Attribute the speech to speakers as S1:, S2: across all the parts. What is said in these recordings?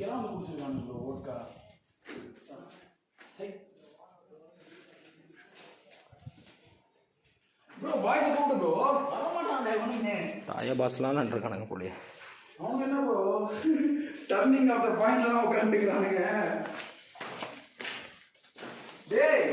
S1: இங்கெல்லாம் வந்து குடிச்சிருக்காங்க ப்ரோ ஓட்கா ப்ரோ பாய்ஸ் கூப்பிட்டு ப்ரோ வரமாட்டான்டா இவனுங்க
S2: தாய பாஸ்லாம் இருக்கானுங்க போலியே
S1: அவங்க என்ன ப்ரோ டர்னிங் ஆஃப் த பாயிண்ட்லாம் உட்காந்துக்கிறானுங்க டேய்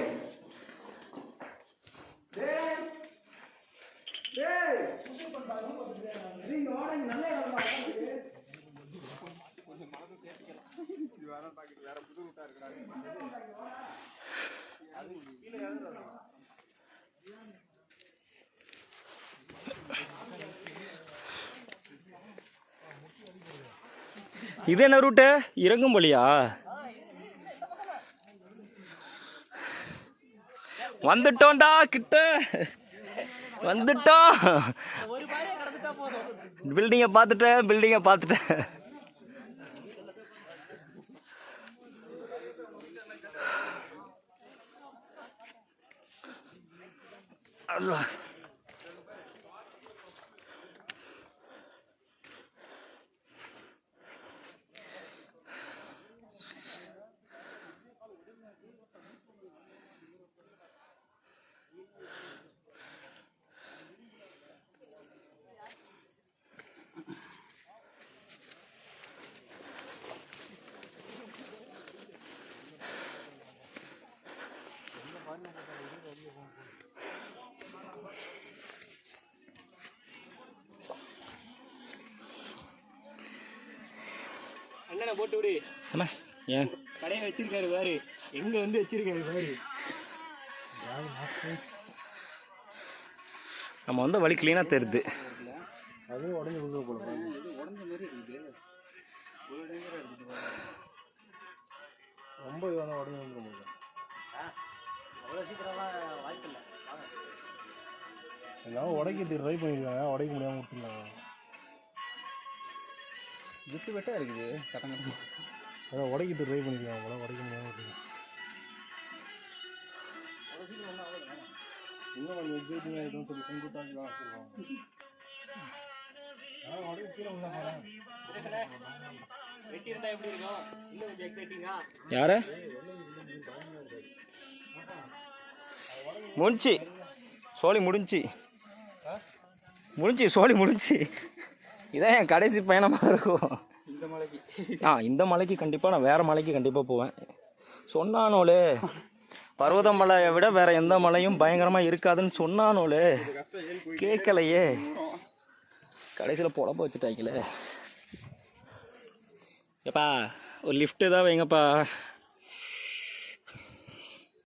S2: இது என்ன ரூட்டு இறங்கும் போலியா வந்துட்டோம்டா கிட்ட. வந்துட்டோம். பில்டிங்கை பார்த்துட்டேன் பில்டிங்கை பார்த்துட்டேன். rồi.
S3: அண்ணனை போட்டு விடு.
S2: அண்ணா ஏன்?
S3: கடையை வச்சிருக்காரு பாரு. எங்க வந்து வச்சிருக்காரு பாரு.
S2: நம்ம வந்த வழி க்ளீனாக தெரியுது.
S1: அதுவும் உடஞ்சி விழுக போல ரொம்ப இவன் உடஞ்சி வந்துட முடியும் எல்லாம் உடைக்கிறது ட்ரை பண்ணியிருக்காங்க உடைக்க முடியாமல் விட்டுருந்தாங்க
S3: விட்டு வெட்டா இருக்குது. கட்டங்க
S1: அதான் உடைக்கிறது ட்ரை பண்ணியிருக்காங்க போல உடைக்க முடியாமல் விட்டுருக்காங்க இன்னும் கொஞ்சம் சொல்லி
S2: யாரு? முடிஞ்சு. சோழி முடிஞ்சு. முடிஞ்சு சோழி முடிஞ்சு. இதான் என் கடைசி பயணமாக இருக்கும்.
S3: இந்த மலைக்கு.
S2: ஆ இந்த மலைக்கு கண்டிப்பாக நான் வேறு மலைக்கு கண்டிப்பாக போவேன். சொன்னானோலே பர்வத மலையை விட வேற எந்த மலையும் பயங்கரமாக இருக்காதுன்னு சொன்னானோலே கேட்கலையே. கடைசியில் பொழப்ப வச்சுட்டாங்களே. எப்பா ஒரு லிஃப்ட்டு தான் வைங்கப்பா.